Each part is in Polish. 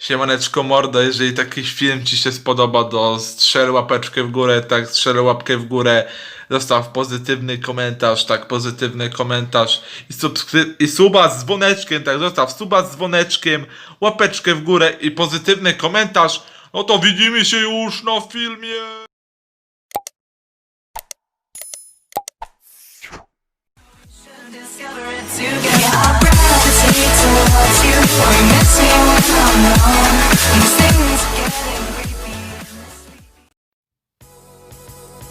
Siemaneczko mordo, jeżeli taki film Ci się spodoba, to strzel łapeczkę w górę, tak, strzel łapkę w górę, zostaw pozytywny komentarz, tak, pozytywny komentarz i, subskry- i suba z dzwoneczkiem, tak, zostaw suba z dzwoneczkiem, łapeczkę w górę i pozytywny komentarz, no to widzimy się już na filmie! Discover it together. Towards you.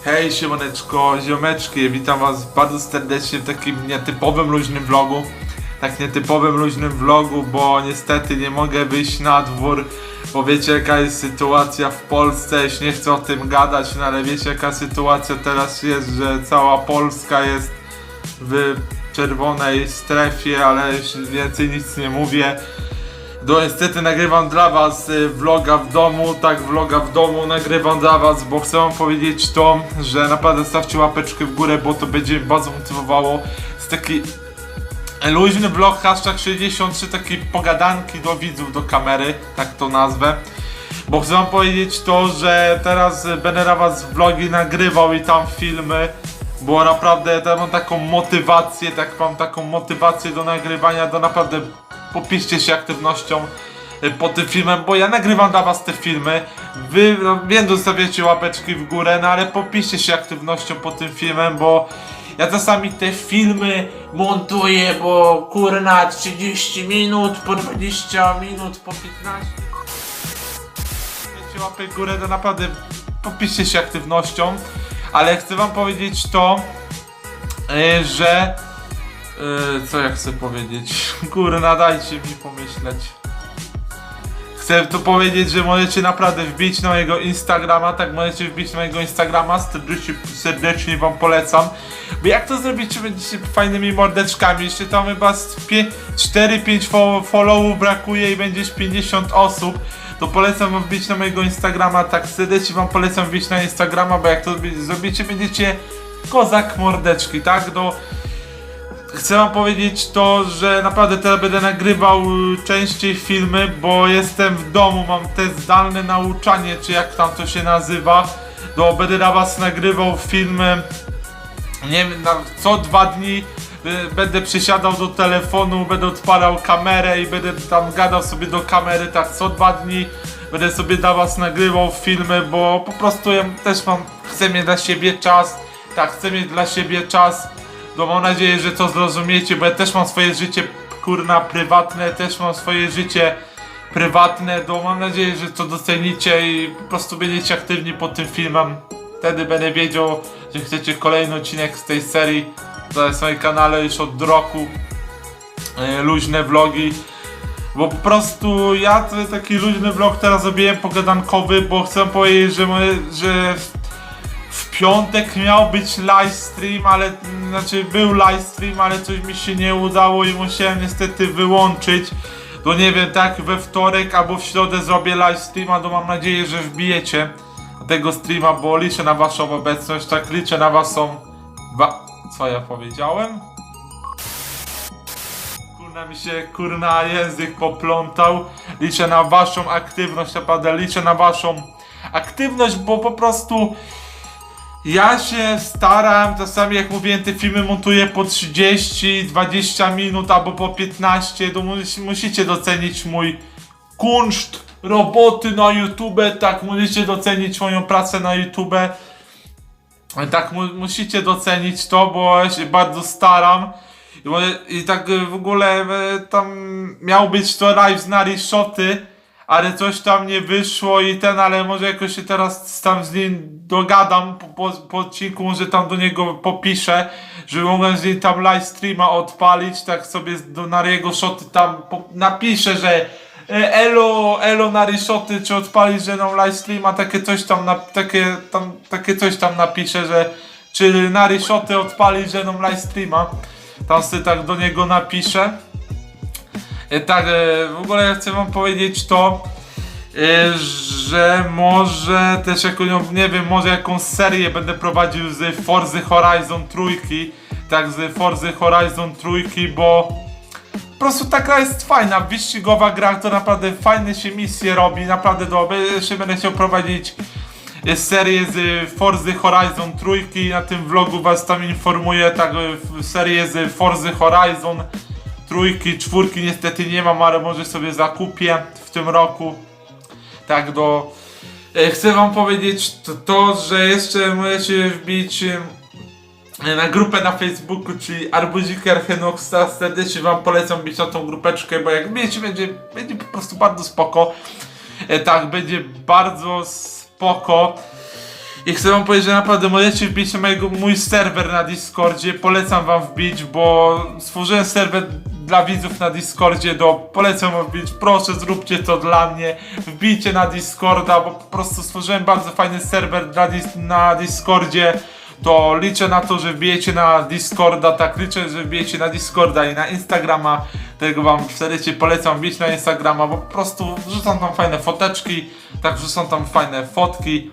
Hej, siemaneczko, ziomeczki, witam was bardzo serdecznie w takim nietypowym, luźnym vlogu. Tak nietypowym, luźnym vlogu, bo niestety nie mogę wyjść na dwór, bo wiecie jaka jest sytuacja w Polsce, już nie chcę o tym gadać, no ale wiecie jaka sytuacja teraz jest, że cała Polska jest w czerwonej strefie, ale już więcej nic nie mówię. No niestety nagrywam dla was y, vloga w domu, tak vloga w domu nagrywam dla was, bo chcę wam powiedzieć to, że naprawdę stawcie łapeczkę w górę, bo to będzie mnie bardzo motywowało. Jest taki luźny vlog, hashtag 63, takie pogadanki do widzów, do kamery, tak to nazwę. Bo chcę wam powiedzieć to, że teraz będę na was vlogi nagrywał i tam filmy, bo naprawdę ja mam taką motywację, tak mam taką motywację do nagrywania, do naprawdę popiszcie się aktywnością y, pod tym filmem, bo ja nagrywam dla was te filmy. Wy no, wiem, zostawiacie łapeczki w górę, no ale popiszcie się aktywnością pod tym filmem, bo ja czasami te filmy montuję, bo kurna 30 minut, po 20 minut, po 15. Zostawiacie łapę w górę, to naprawdę popiszcie się aktywnością, ale chcę wam powiedzieć to, y, że Yy, co ja chcę powiedzieć? Kurna, dajcie mi pomyśleć. Chcę tu powiedzieć, że możecie naprawdę wbić na mojego Instagrama, tak możecie wbić na mojego Instagrama, serdecznie, serdecznie wam polecam. Bo jak to zrobicie, będziecie fajnymi mordeczkami, jeszcze tam chyba z pie- 4-5 fo- followów brakuje i będziesz 50 osób, to polecam wam wbić na mojego Instagrama, tak serdecznie wam polecam wbić na Instagrama, bo jak to zrobicie, będziecie kozak mordeczki, tak? Do chcę wam powiedzieć to, że naprawdę teraz będę nagrywał y, częściej filmy, bo jestem w domu, mam te zdalne nauczanie, czy jak tam to się nazywa. To będę dla was nagrywał filmy, nie wiem, co dwa dni y, będę przysiadał do telefonu, będę odpalał kamerę i będę tam gadał sobie do kamery, tak co dwa dni będę sobie dla was nagrywał filmy, bo po prostu ja też mam, chcę mieć dla siebie czas, tak, chcę mieć dla siebie czas, no mam nadzieję, że to zrozumiecie, bo ja też mam swoje życie kurna prywatne, też mam swoje życie prywatne, to mam nadzieję, że to docenicie i po prostu będziecie aktywni pod tym filmem. Wtedy będę wiedział, że chcecie kolejny odcinek z tej serii. To jest na moim kanale już od roku. E, luźne vlogi. Bo po prostu ja to taki luźny vlog teraz zrobiłem pogadankowy, bo chcę powiedzieć, że, moje, że w piątek miał być livestream, ale mm, znaczy był livestream, ale coś mi się nie udało i musiałem niestety wyłączyć. To nie wiem, tak we wtorek albo w środę zrobię livestreama, to mam nadzieję, że wbijecie tego streama, bo liczę na waszą obecność, tak liczę na waszą... Wa... Co ja powiedziałem? Kurna mi się, kurna język poplątał. Liczę na waszą aktywność, naprawdę liczę na waszą aktywność, bo po prostu ja się staram, czasami jak mówiłem, te filmy montuję po 30, 20 minut albo po 15, to mus- musicie docenić mój kunszt roboty na YouTube, tak, musicie docenić moją pracę na YouTube. Tak, mu, musicie docenić to, bo ja się bardzo staram. I, I tak w ogóle e, tam miał być to live z Narishoty, ale coś tam nie wyszło i ten, ale może jakoś się teraz tam z nim dogadam po, po, po odcinku, może tam do niego popiszę, że mogłem z nim tam live streama odpalić, tak sobie do Nariego Shoty tam po, napiszę, że e, Elo, Elo Narishoty, czy odpalić ze mną live streama, takie coś tam, na, takie, tam, takie coś tam napiszę, że czy Narishoty odpalić ze mną live streama, tam sobie tak do niego napiszę. E, Tak, e, w ogóle chcę wam powiedzieć to, e, że może też jakąś, nie wiem, może jakąś serię będę prowadził z Forza Horizon trójki, tak, z Forza Horizon trójki, bo prostu ta gra jest fajna, wyścigowa gra, to naprawdę fajne się misje robi, naprawdę dobre. Jeszcze będę chciał prowadzić serię z Forza Horizon trójki, na tym vlogu was tam informuję, tak, serię z Forza Horizon trójki, czwórki niestety nie mam, ale może sobie zakupię w tym roku. Tak do... E, Chcę wam powiedzieć to, że jeszcze możecie wbić e, na grupę na Facebooku, czyli Arbuziker Henoxa. Serdecznie wam polecam być na tą grupeczkę, bo jak wiecie, będzie, będzie po prostu bardzo spoko. E, Tak, będzie bardzo spoko. I chcę wam powiedzieć, że naprawdę możecie wbić na mojego, mój serwer na Discordzie. Polecam wam wbić, bo stworzyłem serwer dla widzów na Discordzie. Do, polecam wbić, proszę zróbcie to dla mnie. Wbijcie na Discorda, bo po prostu stworzyłem bardzo fajny serwer dis, na Discordzie. To liczę na to, że wbijecie na Discorda, tak liczę, że wbijecie na Discorda i na Instagrama. Tego wam serdecznie polecam wbić na Instagrama, bo po prostu wrzucam tam fajne foteczki, tak wrzucam tam fajne fotki.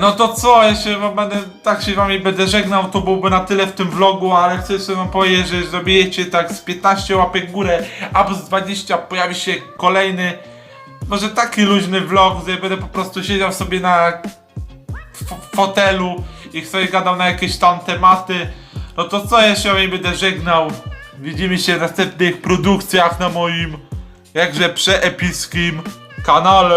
No to co, ja się wam będę, tak się wami będę żegnał, to byłby na tyle w tym vlogu, ale chcę jeszcze wam powiedzieć, że zrobicie tak z 15 łapek górę, a z 20 pojawi się kolejny, może taki luźny vlog, gdzie będę po prostu siedział sobie na fotelu i sobie gadał na jakieś tam tematy. No to co, ja się wami będę żegnał. Widzimy się w następnych produkcjach na moim jakże przeepickim kanale.